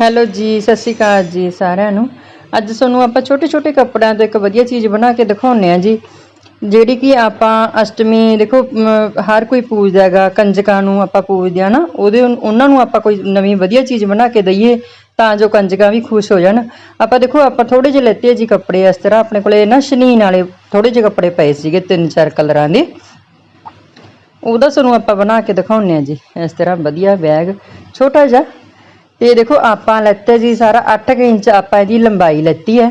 Hello ਜੀ, ਸਤਿ ਸ਼੍ਰੀ ਅਕਾਲ ਜੀ ਸਾਰਿਆਂ ਨੂੰ। ਅੱਜ ਤੁਹਾਨੂੰ ਆਪਾਂ ਛੋਟੇ ਛੋਟੇ ਕੱਪੜਿਆਂ ਤੋਂ ਇੱਕ ਵਧੀਆ ਚੀਜ਼ ਬਣਾ ਕੇ ਦਿਖਾਉਂਦੇ ਆ ਜੀ। ਜਿਹੜੀ ਕਿ ਆਪਾਂ ਅਸ਼ਟਮੀ, ਦੇਖੋ ਹਰ ਕੋਈ ਪੂਜਦਾ ਹੈਗਾ, ਕੰਜਕਾਂ ਨੂੰ ਆਪਾਂ ਪੂਜਦੇ ਆ ਨਾ, ਉਹਦੇ ਉਹਨਾਂ ਨੂੰ ਆਪਾਂ ਕੋਈ ਨਵੀਂ ਵਧੀਆ ਚੀਜ਼ ਬਣਾ ਕੇ ਦਈਏ ਤਾਂ ਜੋ ਕੰਜਕਾਂ ਵੀ ਖੁਸ਼ ਹੋ ਜਾਣ। ਆਪਾਂ ਦੇਖੋ, ਆਪਾਂ ਥੋੜੇ ਜਿਹੇ ਲੈਤੇ ਆ ਜੀ ਕੱਪੜੇ ਇਸ ਤਰ੍ਹਾਂ ਆਪਣੇ ਕੋਲੇ ਨਾ ਸ਼ਨੀਨ ਵਾਲੇ ਥੋੜੇ ਜਿਹੇ ਕੱਪੜੇ ਪਏ ਸੀਗੇ, ਤਿੰਨ ਚਾਰ ਕਲਰਾਂ ਦੇ। ਉਹਦਾ ਤੁਹਾਨੂੰ ਆਪਾਂ ਬਣਾ ਕੇ ਦਿਖਾਉਂਦੇ ਆ ਜੀ। ਇਸ ਤਰ੍ਹਾਂ ਵਧੀਆ ਬੈਗ, ਛੋਟਾ ਜਿਹਾ। ਇਹ ਦੇਖੋ, ਆਪਾਂ ਲੈਤੇ ਜੀ, ਸਾਰਾ 8 ਇੰਚ ਆਪਾਂ ਇਹਦੀ ਲੰਬਾਈ ਲੈਤੀ ਹੈ।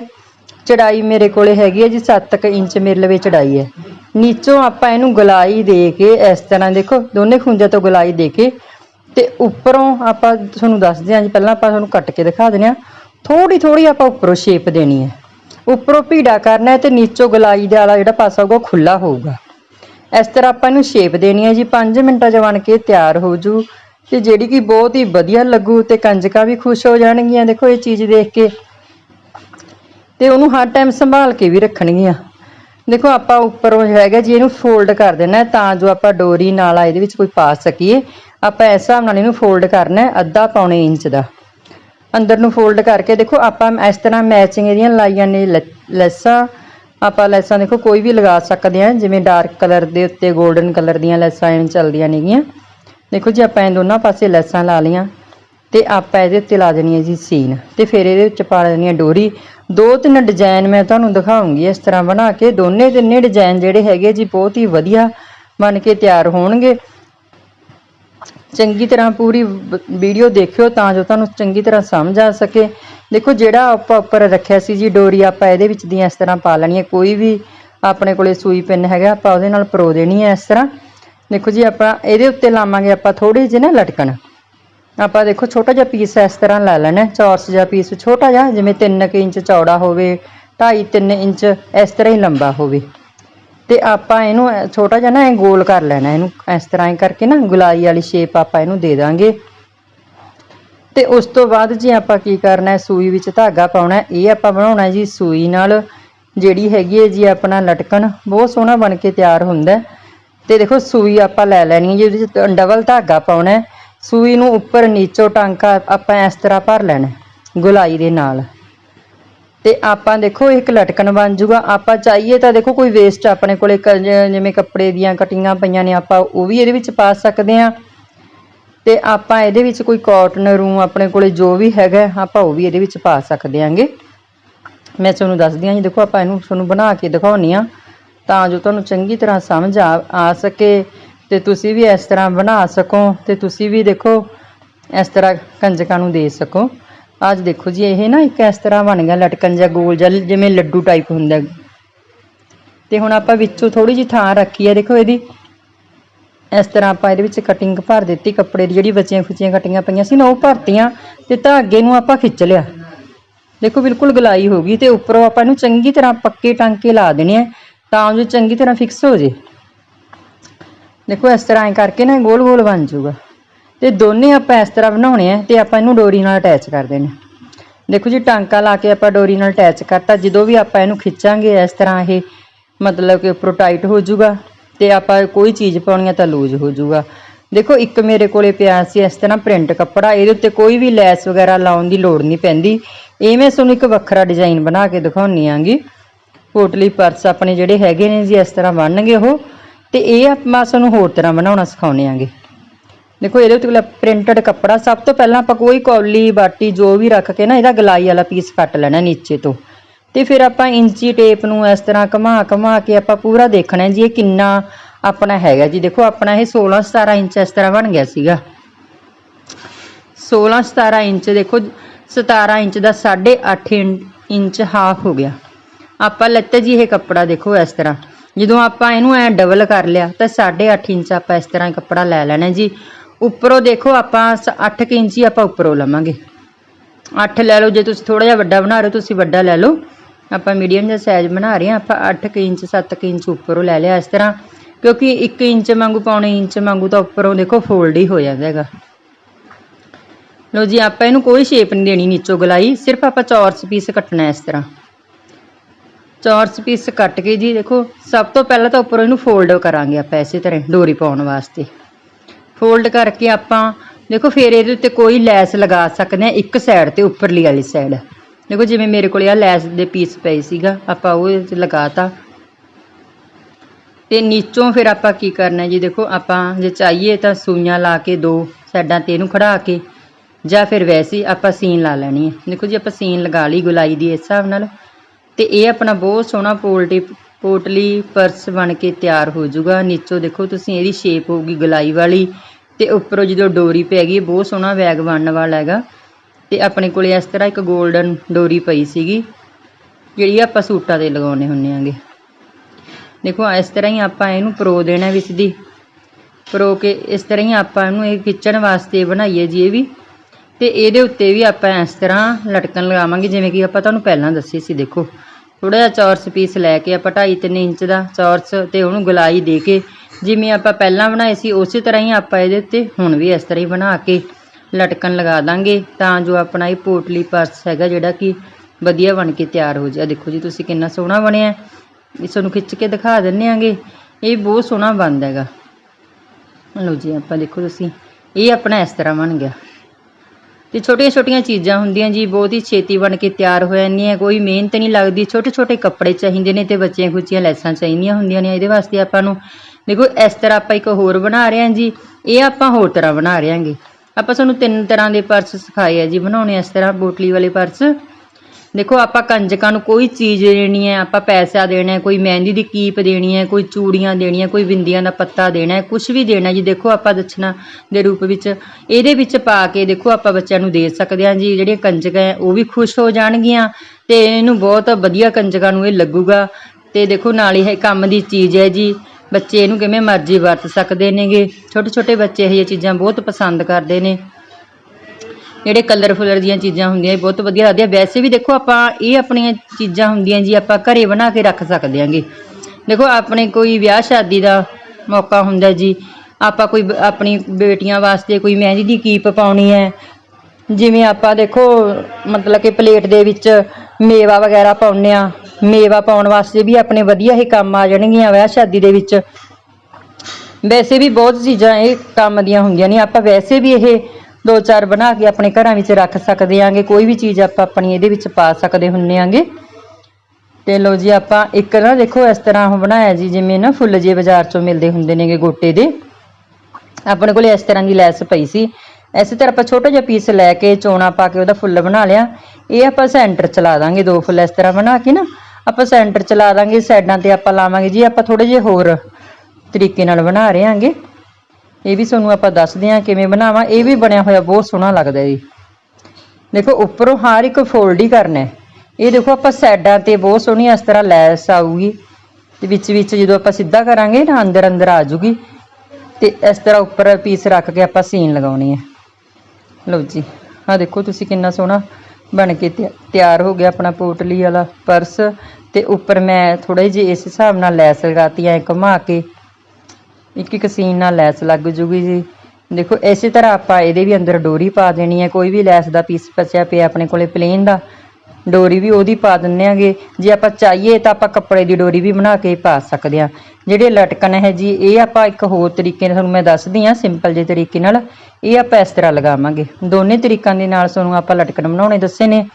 ਚੜਾਈ ਮੇਰੇ ਕੋਲੇ ਹੈਗੀ ਹੈ ਜੀ 7 ਇੰਚ ਮੇਰੇ ਲਵੇ ਚੜਾਈ ਹੈ। ਨੀਚੋਂ ਆਪਾਂ ਇਹਨੂੰ ਗਲਾਈ ਦੇ ਕੇ, ਇਸ ਤਰ੍ਹਾਂ ਦੇਖੋ, ਦੋਨੇ ਖੁੰਝਾਂ ਤੋਂ ਗਲਾਈ ਦੇ ਕੇ, ਤੇ ਉੱਪਰੋਂ ਆਪਾਂ ਤੁਹਾਨੂੰ ਦੱਸਦੇ ਹਾਂ ਜੀ, ਪਹਿਲਾਂ ਆਪਾਂ ਤੁਹਾਨੂੰ ਕੱਟ ਕੇ ਦਿਖਾ ਦਿੰਦੇ ਹਾਂ। ਥੋੜੀ ਥੋੜੀ ਆਪਾਂ ਉੱਪਰੋਂ ਸ਼ੇਪ ਦੇਣੀ ਹੈ। ਉੱਪਰੋਂ ਭੀੜਾ ਕਰਨਾ ਹੈ ਤੇ ਨੀਚੋਂ ਗਲਾਈ ਦੇ ਵਾਲਾ ਜਿਹੜਾ ਪਾਸਾ ਹੋਊਗਾ, ਉਹ ਖੁੱਲਾ ਹੋਊਗਾ। ਇਸ ਤਰ੍ਹਾਂ ਆਪਾਂ ਇਹਨੂੰ ਸ਼ੇਪ ਦੇਣੀ ਹੈ ਜੀ 5 ਮਿੰਟਾਂ 'ਚ ਬਣ ਕੇ ਤਿਆਰ ਹੋ ਜੂ। ਤੇ ਜਿਹੜੀ ਕਿ ਬਹੁਤ ਹੀ ਵਧੀਆ ਲੱਗੂ ਤੇ ਕੰਜਕਾਂ ਵੀ ਖੁਸ਼ ਹੋ ਜਾਣਗੀਆਂ। ਦੇਖੋ ਇਹ ਚੀਜ਼ ਦੇਖ ਕੇ। ਤੇ ਉਹਨੂੰ ਹਰ ਟਾਈਮ ਸੰਭਾਲ ਕੇ ਵੀ ਰੱਖਣਗੀਆਂ। ਦੇਖੋ ਆਪਾਂ ਉੱਪਰੋਂ ਹੈਗਾ ਜੀ, ਇਹਨੂੰ ਫੋਲਡ ਕਰ ਦੇਣਾ ਤਾਂ ਜੋ ਆਪਾਂ ਡੋਰੀ ਨਾਲ ਇਹਦੇ ਵਿੱਚ ਕੋਈ ਪਾ ਸਕੀਏ। ਆਪਾਂ ਇਸ ਹਿਸਾਬ ਨਾਲ ਇਹਨੂੰ ਫੋਲਡ ਕਰਨਾ ਅੱਧਾ ਪੌਣੇ ਇੰਚ ਦਾ। ਅੰਦਰ ਨੂੰ ਫੋਲਡ ਕਰਕੇ ਦੇਖੋ ਆਪਾਂ ਇਸ ਤਰ੍ਹਾਂ ਮੈਚਿੰਗ ਇਹਦੀਆਂ ਲਾਈਆਂ ਨੇ ਲੈ- ਲੈਸਾਂ। ਆਪਾਂ ਲੈਸਾਂ ਦੇਖੋ ਕੋਈ ਵੀ ਲਗਾ ਸਕਦੇ ਆ ਜਿਵੇਂ ਡਾਰਕ ਕਲਰ ਦੇ ਉੱਤੇ 골ਡਨ ਕਲਰ ਦੀਆਂ ਲੈਸਾਂ ਐਵੇਂ ਚੱਲਦੀਆਂ ਨੇਗੀਆਂ। ਦੇਖੋ ਜੀ, ਆਪਾਂ ਇਹ ਦੋਨਾਂ ਪਾਸੇ ਲੈਸਾਂ ਲਾ ਲੀਆਂ ਤੇ ਆਪਾਂ ਇਹਦੇ ਉੱਤੇ ਲਾ ਦੇਣੀ ਹੈ ਜੀ ਸੀਨ ਤੇ ਫਿਰ ਇਹਦੇ ਵਿੱਚ ਪਾ ਦੇਣੀ ਹੈ ਡੋਰੀ। ਦੋ ਤਿੰਨ ਡਿਜ਼ਾਈਨ ਮੈਂ ਤੁਹਾਨੂੰ ਦਿਖਾਉਂਗੀ ਇਸ ਤਰ੍ਹਾਂ ਬਣਾ ਕੇ। ਦੋਨੇ ਤਿੰਨੇ ਡਿਜ਼ਾਈਨ ਜਿਹੜੇ ਹੈਗੇ ਜੀ, ਬਹੁਤ ਹੀ ਵਧੀਆ ਬਣ ਕੇ ਤਿਆਰ ਹੋਣਗੇ। ਚੰਗੀ ਤਰ੍ਹਾਂ ਪੂਰੀ ਵੀਡੀਓ ਦੇਖਿਓ ਤਾਂ ਜੋ ਤੁਹਾਨੂੰ ਚੰਗੀ ਤਰ੍ਹਾਂ ਸਮਝ ਆ ਸਕੇ। ਦੇਖੋ, ਜਿਹੜਾ ਆਪਾਂ ਉੱਪਰ ਰੱਖਿਆ ਸੀ ਜੀ ਡੋਰੀ, ਆਪਾਂ ਇਹਦੇ ਵਿੱਚ ਦੀਆਂ ਇਸ ਤਰ੍ਹਾਂ ਪਾ ਲੈਣੀ ਹੈ। ਕੋਈ ਵੀ ਆਪਣੇ ਕੋਲੇ ਸੂਈ ਪਿੰਨ ਹੈਗਾ, ਆਪਾਂ ਉਹਦੇ ਨਾਲ ਪਰੋ ਦੇਣੀ ਹੈ ਇਸ ਤਰ੍ਹਾਂ। ਦੇਖੋ ਜੀ ਆਪਾਂ ਇਹਦੇ ਉੱਤੇ ਲਾਵਾਂਗੇ ਆਪਾਂ ਥੋੜੀ ਜਿਹੀ ਨਾ ਲਟਕਣ। ਆਪਾਂ ਦੇਖੋ ਛੋਟਾ ਜਿਹਾ ਪੀਸ ਇਸ ਤਰ੍ਹਾਂ ਲੈ ਲੈਣਾ ਹੈ, ਚੌਰਸ ਜਿਹਾ ਪੀਸ ਛੋਟਾ ਜਿਹਾ ਜਿਵੇਂ 3 ਇੰਚ ਚੌੜਾ ਹੋਵੇ 2.5 3 ਇੰਚ ਇਸ ਤਰ੍ਹਾਂ ਹੀ ਲੰਬਾ ਹੋਵੇ। ਤੇ ਆਪਾਂ ਇਹਨੂੰ ਛੋਟਾ ਜਿਹਾ ਨਾ ਇਹ ਗੋਲ ਕਰ ਲੈਣਾ ਇਹਨੂੰ ਇਸ ਤਰ੍ਹਾਂ ਹੀ ਕਰਕੇ ਨਾ ਗੁਲਾਈ ਵਾਲੀ ਸ਼ੇਪ ਆਪਾਂ ਇਹਨੂੰ ਦੇ ਦਾਂਗੇ। ਤੇ ਉਸ ਤੋਂ ਬਾਅਦ ਜੀ ਆਪਾਂ ਕੀ ਕਰਨਾ ਹੈ ਸੂਈ ਵਿੱਚ ਧਾਗਾ ਪਾਉਣਾ ਇਹ ਆਪਾਂ ਬਣਾਉਣਾ ਜੀ ਸੂਈ ਨਾਲ ਜਿਹੜੀ ਹੈਗੀ ਹੈ ਜੀ ਆਪਣਾ ਲਟਕਣ ਬਹੁਤ ਸੋਹਣਾ ਬਣ ਕੇ ਤਿਆਰ ਹੁੰਦਾ ਹੈ। ਤੇ ਦੇਖੋ ਸੂਈ ਆਪਾਂ ਲੈ ਲੈਣੀ ਹੈ ਜੀ ਵਿੱਚ ਡਬਲ ਧਾਗਾ ਪਾਉਣਾ ਹੈ। ਸੂਈ ਨੂੰ ਉੱਪਰ ਨੀਚੋ ਟਾਂਕਾ ਆਪਾਂ ਇਸ ਤਰ੍ਹਾਂ ਭਰ ਲੈਣਾ ਗੁਲਾਈ ਦੇ ਨਾਲ। ਤੇ ਆਪਾਂ ਦੇਖੋ ਇੱਕ ਲਟਕਣ ਬਣ ਜੂਗਾ। ਆਪਾਂ ਚਾਹੀਏ ਤਾਂ ਦੇਖੋ ਕੋਈ ਵੇਸਟ ਆਪਣੇ ਕੋਲੇ ਕ- ਜਿਵੇਂ ਕੱਪੜੇ ਦੀਆਂ ਕਟਿੰਗਾਂ ਪਈਆਂ ਨੇ, ਆਪਾਂ ਉਹ ਵੀ ਇਹਦੇ ਵਿੱਚ ਪਾ ਸਕਦੇ ਆ ਤੇ ਆਪਾਂ ਇਹਦੇ ਵਿੱਚ ਕੋਈ ਕਾਟਨ ਰੂ ਆਪਣੇ ਕੋਲੇ ਜੋ ਵੀ ਹੈਗਾ, ਆਪਾਂ ਉਹ ਵੀ ਇਹਦੇ ਵਿੱਚ ਪਾ ਸਕਦੇ ਆਂਗੇ ਮੈਂ ਤੁਹਾਨੂੰ ਦੱਸਦੀ ਹਾਂ ਜੀ, ਦੇਖੋ ਆਪਾਂ ਇਹਨੂੰ ਤੁਹਾਨੂੰ ਬਣਾ ਕੇ ਦਿਖਾਉਣੀ ਆ ਤਾਂ ਜੋ ਤੁਹਾਨੂੰ ਚੰਗੀ ਤਰ੍ਹਾਂ ਸਮਝ ਆ ਆ ਸਕੇ ਤੇ ਤੁਸੀਂ ਵੀ ਇਸ ਤਰ੍ਹਾਂ ਬਣਾ ਸਕੋ ਤੇ ਤੁਸੀਂ ਵੀ ਦੇਖੋ, ਇਸ ਤਰ੍ਹਾਂ ਕੰਜਕਾਂ ਨੂੰ ਦੇ ਸਕੋ। ਅੱਜ ਦੇਖੋ ਜੀ, ਇਹ ਨਾ ਇੱਕ ਇਸ ਤਰ੍ਹਾਂ ਬਣ ਗਿਆ ਲਟਕਣ ਜਾਂ ਗੋਲ ਜਾਂ ਜਿਵੇਂ ਲੱਡੂ ਟਾਈਪ ਹੁੰਦਾ। ਹੈ। ਤੇ ਹੁਣ ਆਪਾਂ ਵਿੱਚੋਂ ਥੋੜੀ ਜਿਹੀ ਥਾਂ ਰੱਖੀ ਹੈ, ਦੇਖੋ ਇਹਦੀ। ਇਸ ਤਰ੍ਹਾਂ ਆਪਾਂ ਇਹਦੇ ਵਿੱਚ ਕਟਿੰਗ ਭਰ ਦਿੱਤੀ, ਕੱਪੜੇ ਦੀ ਜਿਹੜੀ ਬੱਚੀਆਂ ਖੁੱਚੀਆਂ ਕਟੀਆਂ ਪਈਆਂ ਸੀ ਨਾ, ਉਹ ਭਰਤੀਆਂ ਤੇ ਧਾਗੇ ਨੂੰ ਆਪਾਂ ਖਿੱਚ ਲਿਆ। ਦੇਖੋ, ਬਿਲਕੁਲ ਗਲਾਈ ਹੋ ਗਈ ਤੇ ਉੱਪਰੋਂ ਆਪਾਂ ਇਹਨੂੰ ਚੰਗੀ ਤਰ੍ਹਾਂ ਪੱਕੇ ਟਾਂਕੇ ਲਾ ਦੇਣੇ ਆ। ਤਾਂ ਜੋ ਚੰਗੀ ਤਰ੍ਹਾਂ ਫਿਕਸ ਹੋ ਜੇ। ਦੇਖੋ, ਇਸ ਤਰ੍ਹਾਂ ਐ ਕਰਕੇ ਨਾ ਗੋਲ ਗੋਲ ਬਣ ਜਾਊਗਾ। ਤੇ ਦੋਨੇ ਆਪਾਂ ਇਸ ਤਰ੍ਹਾਂ ਬਣਾਉਣੇ ਆ ਤੇ ਆਪਾਂ ਇਹਨੂੰ ਡੋਰੀ ਨਾਲ ਅਟੈਚ ਕਰ ਦੇਣਾ। ਦੇਖੋ ਜੀ, ਟਾਂਕਾ ਲਾ ਕੇ ਆਪਾਂ ਡੋਰੀ ਨਾਲ ਅਟੈਚ ਕਰਤਾ। ਜਦੋਂ ਵੀ ਆਪਾਂ ਇਹਨੂੰ ਖਿੱਚਾਂਗੇ, ਇਸ ਤਰ੍ਹਾਂ ਇਹ ਮਤਲਬ ਕਿ ਉੱਪਰੋਂ ਟਾਈਟ ਹੋ ਜਾਊਗਾ ਤੇ ਆਪਾਂ ਕੋਈ ਚੀਜ਼ ਪਾਉਣੀ ਆ ਤਾਂ ਲੂਜ਼ ਹੋ ਜਾਊਗਾ। ਦੇਖੋ, ਇੱਕ ਮੇਰੇ ਕੋਲੇ ਪਿਆ ਸੀ ਇਸ ਤਰ੍ਹਾਂ ਪ੍ਰਿੰਟ ਕੱਪੜਾ। ਇਹਦੇ ਉੱਤੇ ਕੋਈ ਵੀ ਲੈਸ ਵਗੈਰਾ ਲਾਉਣ ਦੀ ਲੋੜ ਨਹੀਂ ਪੈਂਦੀ। ਇਹ ਮੈਂ ਤੁਹਾਨੂੰ ਇੱਕ ਵੱਖਰਾ ਡਿਜ਼ਾਈਨ ਬਣਾ ਕੇ ਦਿਖਾਉਣੀ ਆਂਗੀ ਪੋਟਲੀ ਪਰਸ ਆਪਣੇ ਜਿਹੜੇ ਹੈਗੇ ਨੇ ਜੀ, ਇਸ ਤਰ੍ਹਾਂ ਬਣਨਗੇ ਉਹ। ਤੇ ਇਹ ਆਪਾਂ ਤੁਹਾਨੂੰ ਹੋਰ ਤਰ੍ਹਾਂ ਬਣਾਉਣਾ ਸਿਖਾਉਣੇ ਆਂਗੇ। ਦੇਖੋ, ਇਹਦੇ ਉੱਤੇ ਪ੍ਰਿੰਟਡ ਕੱਪੜਾ, ਸਭ ਤੋਂ ਪਹਿਲਾਂ ਆਪਾਂ ਕੋਈ ਕੌਲੀ, ਬਾਟੀ, ਜੋ ਵੀ ਰੱਖ ਕੇ ਨਾ, ਇਹਦਾ ਗਲਾਈ ਵਾਲਾ ਪੀਸ ਕੱਟ ਲੈਣਾ ਨੀਚੇ ਤੋਂ। ਤੇ ਫਿਰ ਆਪਾਂ ਇੰਚੀ ਟੇਪ ਨੂੰ ਇਸ ਤਰ੍ਹਾਂ ਘੁਮਾ ਘੁਮਾ ਕੇ ਆਪਾਂ ਪੂਰਾ ਦੇਖਣਾ ਜੀ, ਇਹ ਕਿੰਨਾ ਆਪਣਾ ਹੈਗਾ ਜੀ। ਦੇਖੋ, ਆਪਣਾ ਇਹ 16 17 ਇੰਚ ਇਸ ਤਰ੍ਹਾਂ ਬਣ ਗਿਆ ਸੀਗਾ। 16 17 ਇੰਚ ਦੇਖੋ 17 ਇੰਚ ਦਾ 8.5 ਇੰਚ ਹਾਫ ਹੋ ਗਿਆ। ਆਪਾਂ ਲੱਤੇ ਜੀ ਇਹ ਕੱਪੜਾ ਦੇਖੋ ਇਸ ਤਰ੍ਹਾਂ। ਜਦੋਂ ਆਪਾਂ ਇਹਨੂੰ ਐ ਡਬਲ ਕਰ ਲਿਆ, ਤਾਂ 8.5 ਇੰਚ ਆਪਾਂ ਇਸ ਤਰ੍ਹਾਂ ਕੱਪੜਾ ਲੈ ਲੈਣਾ ਜੀ। ਉੱਪਰੋਂ ਦੇਖੋ ਆਪਾਂ 8 ਇੰਚ ਹੀ ਆਪਾਂ ਉੱਪਰੋਂ ਲਵਾਂਗੇ। 8 ਲੈ ਲਓ, ਜੇ ਤੁਸੀਂ ਥੋੜਾ ਜਿਹਾ ਵੱਡਾ ਬਣਾ ਰਹੇ ਹੋ, ਤੁਸੀਂ ਵੱਡਾ ਲੈ ਲਓ। ਆਪਾਂ ਮੀਡੀਅਮ ਜਿਹਾ ਸਾਈਜ਼ ਬਣਾ ਰਹੇ ਹਾਂ, ਆਪਾਂ 8 ਇੰਚ 7 ਇੰਚ ਉੱਪਰੋਂ ਲੈ ਲਿਆ ਇਸ ਤਰ੍ਹਾਂ। ਕਿਉਂਕਿ 1 ਇੰਚ ਵਾਂਗੂ ਪੌਣੇ ਇੰਚ ਵਾਂਗੂ ਤਾਂ ਉੱਪਰੋਂ ਦੇਖੋ ਫੋਲਡ ਹੀ ਹੋ ਜਾਂਦਾ ਹੈਗਾ। ਲਓ ਜੀ, ਆਪਾਂ ਇਹਨੂੰ ਕੋਈ ਸ਼ੇਪ ਨਹੀਂ ਦੇਣੀ ਨੀਚੋਂ ਗਲਾਈ, ਸਿਰਫ ਆਪਾਂ ਚੌਰਸ ਪੀਸ ਕੱਟਣਾ ਇਸ ਤਰ੍ਹਾਂ। ਚੌਰਸ ਪੀਸ ਕੱਟ ਕੇ ਜੀ, ਦੇਖੋ, ਸਭ ਤੋਂ ਪਹਿਲਾਂ ਤਾਂ ਉੱਪਰੋਂ ਇਹਨੂੰ ਫੋਲਡ ਕਰਾਂਗੇ ਆਪਾਂ ਇਸੇ ਤਰ੍ਹਾਂ, ਡੋਰੀ ਪਾਉਣ ਵਾਸਤੇ। ਫੋਲਡ ਕਰਕੇ ਆਪਾਂ, ਦੇਖੋ, ਫਿਰ ਇਹਦੇ ਉੱਤੇ ਕੋਈ ਲੈਸ ਲਗਾ ਸਕਦੇ ਆ ਇੱਕ ਸਾਈਡ ਤੇ ਉੱਪਰਲੀ ਵਾਲੀ ਸਾਈਡ ਦੇਖੋ, ਜਿਵੇਂ ਮੇਰੇ ਕੋਲ ਆ ਲੈਸ ਦੇ ਪੀਸ ਪਏ ਸੀਗਾ, ਆਪਾਂ ਉਹ ਇਹਦੇ 'ਚ ਲਗਾਤਾ। ਤੇ ਨੀਚੋਂ ਫਿਰ ਆਪਾਂ ਕੀ ਕਰਨਾ ਜੀ, ਦੇਖੋ, ਆਪਾਂ ਜੇ ਚਾਹੀਏ ਤਾਂ ਸੂਈਆਂ ਲਾ ਕੇ ਦੋ ਸਾਈਡਾਂ ਤੇ ਇਹਨੂੰ ਖੜਾ ਕੇ, ਜਾਂ ਫਿਰ ਵੈਸੇ ਆਪਾਂ ਸੀਨ ਲਾ ਲੈਣੀ ਹੈ। ਦੇਖੋ ਜੀ, ਆਪਾਂ ਸੀਨ ਲਗਾ ਲਈ ਗੁਲਾਈ ਦੀ ਇਸ ਹਿਸਾਬ ਨਾਲ। ਤੇ ਇਹ ਆਪਣਾ ਬਹੁਤ ਸੋਹਣਾ ਪੋਲਟੀ ਪੋਟਲੀ ਪਰਸ ਬਣ ਕੇ ਤਿਆਰ ਹੋ ਜਾਊਗਾ। ਨੀਚੋਂ ਦੇਖੋ ਤੁਸੀਂ, ਇਹਦੀ ਸ਼ੇਪ ਹੋਊਗੀ ਗਲਾਈ ਵਾਲੀ ਤੇ ਉੱਪਰੋਂ ਜਦੋਂ ਡੋਰੀ ਪੈ ਗਈ ਬਹੁਤ ਸੋਹਣਾ ਬੈਗ ਬਣਨ ਵਾਲਾ ਹੈਗਾ। ਤੇ ਆਪਣੇ ਕੋਲੇ ਇਸ ਤਰ੍ਹਾਂ ਇੱਕ 골ਡਨ ਡੋਰੀ ਪਈ ਸੀਗੀ, ਜਿਹੜੀ ਆਪਾਂ ਸੂਟਾਂ ਤੇ ਲਗਾਉਣੇ ਹੁੰਨੇ ਆਂਗੇ ਦੇਖੋ ਇਸ ਤਰ੍ਹਾਂ ਹੀ ਆਪਾਂ ਇਹਨੂੰ ਪਰੋ ਦੇਣਾ ਵੀ ਸਿੱਧੀ। ਪਰੋ ਕੇ ਇਸ ਤਰ੍ਹਾਂ ਹੀ ਆਪਾਂ ਇਹਨੂੰ ਇਹ ਖਿੱਚਣ ਵਾਸਤੇ ਬਣਾਈਏ ਜੀ ਇਹ ਵੀ। ਤੇ ਇਹਦੇ ਉੱਤੇ ਵੀ ਆਪਾਂ ਇਸ ਤਰ੍ਹਾਂ ਲਟਕਣ ਲਗਾਵਾਂਗੇ, ਜਿਵੇਂ ਕਿ ਆਪਾਂ ਤੁਹਾਨੂੰ ਪਹਿਲਾਂ ਦੱਸੀ ਸੀ, ਦੇਖੋ। ਥੋੜਾ ਜਿਹਾ ਚੌਰਸ ਪੀਸ ਲੈ ਕੇ ਆਪਾਂ 2.5 3 ਇੰਚ ਦਾ ਚੌਰਸ ਤੇ ਉਹਨੂੰ ਗੁਲਾਈ ਦੇ ਕੇ, ਜਿਵੇਂ ਆਪਾਂ ਪਹਿਲਾਂ ਬਣਾਏ ਸੀ, ਉਸੇ ਤਰ੍ਹਾਂ ਹੀ ਆਪਾਂ ਇਹਦੇ ਉੱਤੇ ਹੁਣ ਵੀ ਇਸ ਤਰ੍ਹਾਂ ਹੀ ਬਣਾ ਕੇ ਲਟਕਣ ਲਗਾ ਦਾਂਗੇ, ਤਾਂ ਜੋ ਆਪਣਾ ਇਹ ਪੋਟਲੀ ਪਰਸ ਹੈਗਾ ਜਿਹੜਾ ਕਿ ਵਧੀਆ ਬਣ ਕੇ ਤਿਆਰ ਹੋ ਜਾਏ। ਦੇਖੋ ਜੀ, ਤੁਸੀਂ ਕਿੰਨਾ ਸੋਹਣਾ ਬਣਿਆ। ਇਸ ਨੂੰ ਖਿੱਚ ਕੇ ਦਿਖਾ ਦਿੰਨੇ ਆਂਗੇ। ਇਹ ਬਹੁਤ ਸੋਹਣਾ ਬਣਦਾ ਹੈਗਾ। ਲਓ ਜੀ, ਆਪਾਂ ਦੇਖੋ ਤੁਸੀਂ, ਇਹ ਆਪਣਾ ਇਸ ਤਰ੍ਹਾਂ ਬਣ ਗਿਆ। ਤੇ ਛੋਟੀਆਂ ਛੋਟੀਆਂ ਚੀਜ਼ਾਂ ਹੁੰਦੀਆਂ ਜੀ, ਬਹੁਤ ਹੀ ਛੇਤੀ ਬਣ ਕੇ ਤਿਆਰ ਹੋ ਜਾਂਦੀਆਂ, ਕੋਈ ਮਿਹਨਤ ਨਹੀਂ ਲੱਗਦੀ, ਛੋਟੇ ਛੋਟੇ ਕੱਪੜੇ ਚਾਹੀਦੇ ਨੇ ਤੇ ਬੱਚਿਆਂ ਖੁੱਚੀਆਂ ਲੈਸਾਂ ਚਾਹੀਦੀਆਂ ਹੁੰਦੀਆਂ ਨੇ, ਇਹਦੇ ਵਾਸਤੇ ਆਪਾਂ ਨੂੰ ਦੇਖੋ, ਇਸ ਤਰ੍ਹਾਂ ਆਪਾਂ ਇੱਕ ਹੋਰ ਬਣਾ ਰਹੇ ਹਾਂ ਜੀ, ਇਹ ਆਪਾਂ ਹੋਰ ਤਰ੍ਹਾਂ ਬਣਾ ਰਹੇ ਹਾਂਗੇ। ਆਪਾਂ ਤੁਹਾਨੂੰ ਤਿੰਨ ਤਰ੍ਹਾਂ ਦੇ ਪਰਸ ਸਿਖਾਏ ਆ ਜੀ, ਬਣਾਉਣੇ ਇਸ ਤਰ੍ਹਾਂ, ਬੋਟਲੀ ਵਾਲੇ ਪਰਸ। ਦੇਖੋ, ਆਪਾਂ ਕੰਜਕਾਂ ਨੂੰ ਕੋਈ ਚੀਜ਼ ਦੇਣੀ ਹੈ, ਆਪਾਂ ਪੈਸਾ ਦੇਣਾ ਕੋਈ ਮਹਿੰਦੀ ਦੀ ਕੀਪ ਦੇਣੀ ਹੈ, ਕੋਈ ਚੂੜੀਆਂ ਦੇਣੀਆਂ, ਕੋਈ ਬਿੰਦੀਆਂ ਦਾ ਪੱਤਾ ਦੇਣਾ ਹੈ ਕੁਝ ਵੀ ਦੇਣਾ ਜੀ, ਦੇਖੋ ਆਪਾਂ ਦਛਣਾ ਦੇ ਰੂਪ ਵਿੱਚ, ਇਹਦੇ ਵਿੱਚ ਪਾ ਕੇ ਦੇਖੋ ਆਪਾਂ ਬੱਚਿਆਂ ਨੂੰ ਦੇ ਸਕਦੇ ਹਾਂ ਜੀ, ਜਿਹੜੀਆਂ ਕੰਜਕਾਂ ਹੈ, ਉਹ ਵੀ ਖੁਸ਼ ਹੋ ਜਾਣਗੀਆਂ, ਤੇ ਇਹਨੂੰ ਬਹੁਤ ਵਧੀਆ ਕੰਜਕਾਂ ਨੂੰ ਇਹ ਲੱਗੂਗਾ, ਤੇ ਦੇਖੋ ਨਾਲ ਹੀ ਇਹ ਕੰਮ ਦੀ ਚੀਜ਼ ਹੈ ਜੀ, ਬੱਚੇ ਇਹਨੂੰ ਕਿਵੇਂ ਮਰਜ਼ੀ ਵਰਤ ਸਕਦੇ ਨੇਗੇ ਛੋਟੇ ਛੋਟੇ ਬੱਚੇ ਇਹ ਚੀਜ਼ਾਂ ਬਹੁਤ ਪਸੰਦ ਕਰਦੇ ਨੇ। ਜਿਹੜੇ ਕਲਰ ਫੁਲਰ ਦੀਆਂ ਚੀਜ਼ਾਂ ਹੁੰਦੀਆਂ, ਇਹ ਬਹੁਤ ਵਧੀਆ ਲੱਗਦੀਆਂ। ਵੈਸੇ ਵੀ ਦੇਖੋ, ਆਪਾਂ ਇਹ ਆਪਣੀਆਂ ਚੀਜ਼ਾਂ ਹੁੰਦੀਆਂ ਜੀ, ਆਪਾਂ ਘਰੇ ਬਣਾ ਕੇ ਰੱਖ ਸਕਦੇ ਆਂਗੇ ਦੇਖੋ, ਆਪਣੇ ਕੋਈ ਵਿਆਹ ਸ਼ਾਦੀ ਦਾ ਮੌਕਾ ਹੁੰਦਾ ਜੀ, ਆਪਾਂ ਕੋਈ ਬ- ਆਪਣੀ ਬੇਟੀਆਂ ਵਾਸਤੇ ਕੋਈ ਮਹਿੰਦੀ ਦੀ ਕੀਪ ਪਾਉਣੀ ਹੈ। ਜਿਵੇਂ ਆਪਾਂ ਦੇਖੋ, ਮਤਲਬ ਕਿ ਪਲੇਟ ਦੇ ਵਿੱਚ ਮੇਵਾ ਵਗੈਰਾ ਪਾਉਂਦੇ ਆ ਮੇਵਾ ਪਾਉਣ ਵਾਸਤੇ ਵੀ ਆਪਣੇ ਵਧੀਆ ਹੀ ਕੰਮ ਆ ਜਾਣਗੀਆਂ ਵਿਆਹ ਸ਼ਾਦੀ ਦੇ ਵਿੱਚ। ਵੈਸੇ ਵੀ ਬਹੁਤ ਚੀਜ਼ਾਂ ਇਹ ਕੰਮ ਦੀਆਂ ਹੁੰਦੀਆਂ ਨੇ। ਆਪਾਂ ਵੈਸੇ ਵੀ ਇਹ ਦੋ ਚਾਰ ਬਣਾ ਕੇ ਆਪਣੇ ਘਰਾਂ ਵਿੱਚ ਰੱਖ ਸਕਦੇ ਆਂਗੇ, ਕੋਈ ਵੀ ਚੀਜ਼ ਆਪਾਂ ਆਪਣੀ ਇਹਦੇ ਵਿੱਚ ਪਾ ਸਕਦੇ ਹੁੰਨੇ ਆਂਗੇ। ਤੇ ਲੋ ਜੀ, ਆਪਾਂ ਇੱਕ ਨਾ ਦੇਖੋ, ਇਸ ਤਰ੍ਹਾਂ ਉਹ ਬਣਾਇਆ ਜੀ, ਜਿਵੇਂ ਨਾ ਫੁੱਲ ਜੇ ਬਾਜ਼ਾਰ ਚੋਂ ਮਿਲਦੇ ਹੁੰਦੇ ਨੇਗੇ ਗੋਟੇ ਦੇ। ਆਪਣੇ ਕੋਲ ਇਸ ਤਰ੍ਹਾਂ ਦੀ ਲੈਸ ਪਈ ਸੀ। ਇਸੇ ਤਰ੍ਹਾਂ ਆਪਾਂ ਛੋਟਾ ਜਿਹਾ ਪੀਸ ਲੈ ਕੇ ਚੋਣਾ ਪਾ ਕੇ ਉਹਦਾ ਫੁੱਲ ਬਣਾ ਲਿਆ। ਇਹ ਆਪਾਂ ਸੈਂਟਰ ਚਲਾ ਦਾਂਗੇ ਦੋ ਫੁੱਲ ਇਸ ਤਰ੍ਹਾਂ ਬਣਾ ਕੇ ਨਾ। ਆਪਾਂ ਸੈਂਟਰ ਚਲਾ ਦਾਂਗੇ, ਸਾਈਡਾਂ ਤੇ ਆਪਾਂ ਲਾਵਾਂਗੇ ਜੀ, ਆਪਾਂ ਥੋੜੇ ਜਿਹੇ ਹੋਰ ਤਰੀਕੇ ਨਾਲ ਬਣਾ ਰਹੇ ਹਾਂਗੇ ਇਹ ਵੀ ਤੁਹਾਨੂੰ ਆਪਾਂ ਦੱਸਦੇ ਹਾਂ ਕਿਵੇਂ ਬਣਾਵਾਂ। ਇਹ ਵੀ ਬਣਿਆ ਹੋਇਆ, ਬਹੁਤ ਸੋਹਣਾ ਲੱਗਦਾ ਜੀ। ਦੇਖੋ, ਉੱਪਰੋਂ ਹਰ ਇੱਕ ਫੋਲਡ ਹੀ ਕਰਨਾ ਹੈ। ਇਹ ਦੇਖੋ, ਆਪਾਂ ਸਾਈਡਾਂ ਤੇ ਬਹੁਤ ਸੋਹਣੀ ਇਸ ਤਰ੍ਹਾਂ ਲੈਸ ਆਊਗੀ। ਤੇ ਵਿੱਚ ਵਿੱਚ ਜਦੋਂ ਆਪਾਂ ਸਿੱਧਾ ਕਰਾਂਗੇ ਨਾ ਅੰਦਰ ਅੰਦਰ ਆ ਜੂਗੀ। ਤੇ ਇਸ ਤਰ੍ਹਾਂ ਉੱਪਰ ਪੀਸ ਰੱਖ ਕੇ ਆਪਾਂ ਸੀਨ ਲਗਾਉਣੀ ਹੈ। ਲਓ ਜੀ ਆ ਦੇਖੋ ਤੁਸੀਂ ਕਿੰਨਾ ਸੋਹਣਾ ਬਣ ਕੇ ਤਿਆ- ਤਿਆਰ ਹੋ ਗਿਆ ਆਪਣਾ ਪੋਟਲੀ ਵਾਲਾ ਪਰਸ। ਤੇ ਉੱਪਰ ਮੈਂ ਥੋੜੇ ਜਿਹੇ ਇਸ ਹਿਸਾਬ ਨਾਲ ਲੈਸ ਲਗਾਤੀ, ਐ ਘੁਮਾ ਕੇ। ਇੱਕ ਇੱਕ ਸੀਨ ਨਾਲ ਲੈਸ ਲੱਗ ਜੂਗੀ ਜੀ। ਦੇਖੋ, ਇਸੇ ਤਰ੍ਹਾਂ ਆਪਾਂ ਇਹਦੇ ਵੀ ਅੰਦਰ ਡੋਰੀ ਪਾ ਦੇਣੀ ਹੈ। ਕੋਈ ਵੀ ਲੈਸ ਦਾ ਪੀਸ ਬਚਿਆ ਪਿਆ ਆਪਣੇ ਕੋਲੇ ਪਲੇਨ ਦਾ, ਡੋਰੀ ਵੀ ਉਹਦੀ ਪਾ ਦਿੰਨੇ ਆਂਗੇ ਜੇ ਆਪਾਂ ਚਾਹੀਏ ਤਾਂ ਆਪਾਂ ਕੱਪੜੇ ਦੀ ਡੋਰੀ ਵੀ ਬਣਾ ਕੇ ਪਾ ਸਕਦੇ ਆ ਜਿਹੜੇ ਲਟਕਣ ਹੈ ਜੀ, ਇਹ ਆਪਾਂ ਇੱਕ ਹੋਰ ਤਰੀਕੇ ਨਾਲ ਤੁਹਾਨੂੰ ਮੈਂ ਦੱਸਦੀ ਆ ਸਿੰਪਲ ਜਿਹੇ ਤਰੀਕੇ ਨਾਲ। ਇਹ ਆਪਾਂ ਇਸ ਤਰ੍ਹਾਂ ਲਗਾਵਾਂਗੇ। ਦੋਨੇ ਤਰੀਕਾਂ ਦੇ ਨਾਲ ਤੁਹਾਨੂੰ ਆਪਾਂ ਲਟਕਣ ਬਣਾਉਣੇ ਦੱਸੇ ਨੇ।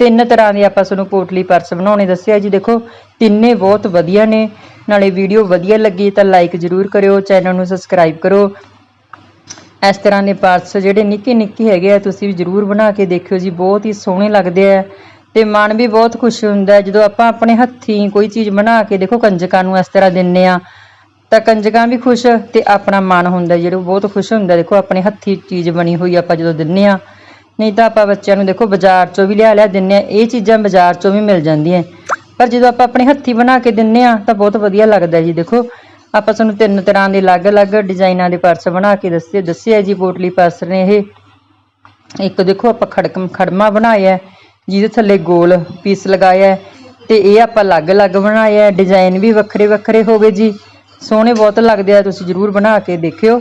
ਤਿੰਨ ਤਰ੍ਹਾਂ ਦੇ ਆਪਾਂ ਤੁਹਾਨੂੰ ਪੋਟਲੀ ਪਰਸ ਬਣਾਉਣੇ ਦੱਸਿਆ ਜੀ, ਦੇਖੋ, ਤਿੰਨੇ ਬਹੁਤ ਵਧੀਆ ਨੇ। ਨਾਲੇ ਵੀਡੀਓ ਵਧੀਆ ਲੱਗੀ ਤਾਂ ਲਾਈਕ ਜ਼ਰੂਰ ਕਰਿਓ ਚੈਨਲ ਨੂੰ ਸਬਸਕ੍ਰਾਈਬ ਕਰੋ। ਇਸ ਤਰ੍ਹਾਂ ਦੇ ਪਰਸ ਜਿਹੜੇ ਨਿੱਕੇ ਨਿੱਕੇ ਹੈਗੇ ਆ, ਤੁਸੀਂ ਵੀ ਜ਼ਰੂਰ ਬਣਾ ਕੇ ਦੇਖਿਓ ਜੀ, ਬਹੁਤ ਹੀ ਸੋਹਣੇ ਲੱਗਦੇ ਆ। ਤੇ ਮਨ ਵੀ ਬਹੁਤ ਖੁਸ਼ ਹੁੰਦਾ ਜਦੋਂ ਆਪਾਂ ਆਪਣੇ ਹੱਥੀਂ ਕੋਈ ਚੀਜ਼ ਬਣਾ ਕੇ, ਦੇਖੋ, ਕੰਜਕਾਂ ਨੂੰ ਇਸ ਤਰ੍ਹਾਂ ਦਿੰਨੇ ਆ, ਤਾਂ ਕੰਜਕਾਂ ਵੀ ਖੁਸ਼ ਤੇ ਆਪਣਾ ਮਨ ਹੁੰਦਾ ਜਿਹੜਾ ਉਹ ਬਹੁਤ ਖੁਸ਼ ਹੁੰਦਾ ਦੇਖੋ, ਆਪਣੇ ਹੱਥੀਂ ਚੀਜ਼ ਬਣੀ ਹੋਈ ਆਪਾਂ ਜਦੋਂ ਦਿੰਨੇ ਆ। ਨਹੀਂ ਤਾਂ ਆਪਾਂ ਬੱਚਿਆਂ ਨੂੰ ਦੇਖੋ ਬਾਜ਼ਾਰ ਚੋਂ ਵੀ ਲਿਆ ਲਿਆ ਦਿੰਨੇ ਆ, ਇਹ ਚੀਜ਼ਾਂ ਬਾਜ਼ਾਰ ਚੋਂ ਵੀ ਮਿਲ ਜਾਂਦੀਆਂ। ਪਰ ਜਦੋਂ ਆਪਾਂ ਆਪਣੇ ਹੱਥੀਂ ਬਣਾ ਕੇ ਦਿੰਨੇ ਆ, ਤਾਂ ਬਹੁਤ ਵਧੀਆ ਲੱਗਦਾ ਜੀ, ਦੇਖੋ। ਆਪਾਂ ਤੁਹਾਨੂੰ ਤਿੰਨ ਤਰ੍ਹਾਂ ਦੇ ਅਲੱਗ-ਅਲੱਗ ਡਿਜ਼ਾਈਨਾਂ ਦੇ ਪਰਸ ਬਣਾ ਕੇ ਦੱਸੇ, ਦੱਸਿਆ ਜੀ, ਪੋਟਲੀ ਪਰਸ ਨੇ ਇਹ। ਇੱਕ ਦੇਖੋ ਆਪਾਂ ਖੜਕਮ, ਖੜਮਾ ਬਣਾਇਆ, ਜਿਹਦੇ ਥੱਲੇ ਗੋਲ ਪੀਸ ਲਗਾਇਆ ਹੈ ਤੇ ਇਹ ਆਪਾਂ ਅਲੱਗ-ਅਲੱਗ ਬਣਾਇਆ ਹੈ। ਡਿਜ਼ਾਈਨ ਵੀ ਵੱਖਰੇ ਵੱਖਰੇ ਹੋ ਗਏ ਜੀ। ਸੋਹਣੇ ਬਹੁਤ ਲੱਗਦੇ ਆ, ਤੁਸੀਂ ਜਰੂਰ ਬਣਾ ਕੇ ਦੇਖਿਓ।